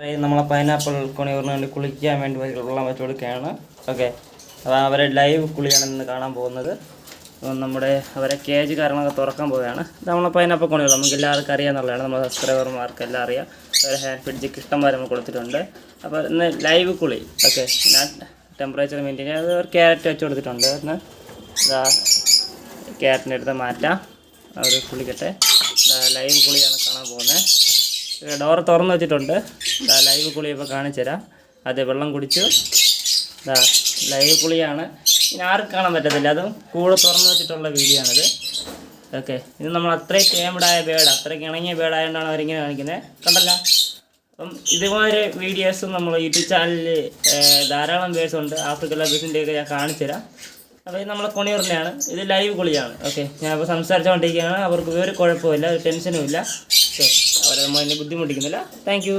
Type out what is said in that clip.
നമ്മളെ പൈനാപ്പിൾ കൊണിയൂറിന് വേണ്ടി കുളിക്കാൻ വേണ്ടി വെള്ളം വെച്ച് കൊടുക്കുകയാണ് ഓക്കെ അപ്പോൾ അവരെ ലൈവ് കുളിയാണെന്ന് കാണാൻ പോകുന്നത്. നമ്മുടെ അവരെ കേജ് കാരണമൊക്കെ തുറക്കാൻ പോവുകയാണ്. നമ്മളെ പൈനാപ്പിൾ കൊണിയൂർ. നമുക്ക് എല്ലാവർക്കും അറിയാമെന്നുള്ളതാണ് നമ്മുടെ സബ്സ്ക്രൈബർമാർക്ക് എല്ലാം അറിയാം. അവരെ ഹാൻഡ് ഫ്രിഡ്ജ് ഇഷ്ടംപോലെ നമ്മൾ കൊടുത്തിട്ടുണ്ട്. അപ്പോൾ ഇന്ന് ലൈവ് കുളി. ഓക്കെ ഞാൻ ടെമ്പറേച്ചർ മെയിന്റെയിൻ അത് ഒരു ക്യാരറ്റ് വെച്ച് കൊടുത്തിട്ടുണ്ട്. ഇന്ന് ഇതാ ക്യാരറ്റിന്റെ അടുത്ത് മാറ്റാം. അവർ കുളിക്കട്ടെ ലൈവ് കുളിയാണ് കാണാൻ പോകുന്നത്. ഡോർ തുറന്ന് വെച്ചിട്ടുണ്ട്. ലൈവ് കുളി ഇപ്പോൾ കാണിച്ചു തരാം. അതെ വെള്ളം കുടിച്ചു. ഇതാ ലൈവ് കുളിയാണ് ഇനി ആർക്കും കാണാൻ പറ്റത്തില്ല. അതും കൂടെ തുറന്ന് വെച്ചിട്ടുള്ള വീഡിയോ ആണിത്. ഓക്കെ ഇത് നമ്മൾ അത്രയും ടേമഡായ ബേഡ് അത്രയ്ക്ക് ഇണങ്ങിയ ബേഡായതുകൊണ്ടാണ് അവരിങ്ങനെ കാണിക്കുന്നത് കണ്ടല്ല? അപ്പം ഇതുമാതിരി വീഡിയോസും നമ്മൾ യൂട്യൂബ് ചാനലിൽ ധാരാളം പേഴ്സ് ഉണ്ട്. ആഫ്രിക്കൻ ലബീസിന്റെയൊക്കെ ഞാൻ കാണിച്ചു തരാം. അപ്പോൾ ഇത് നമ്മളെ കൊണിയൂറിനെയാണ് ഇത് ലൈവ് കുളിയാണ് ഓക്കെ ഞാൻ ഇപ്പോൾ സംസാരിച്ചുകൊണ്ടിരിക്കുകയാണ് അവർക്ക് ഒരു കുഴപ്പമില്ല ഒരു ടെൻഷനും ഇല്ല. ഓക്കെ അവരെ നമ്മൾ ബുദ്ധിമുട്ടിക്കുന്നില്ല. താങ്ക്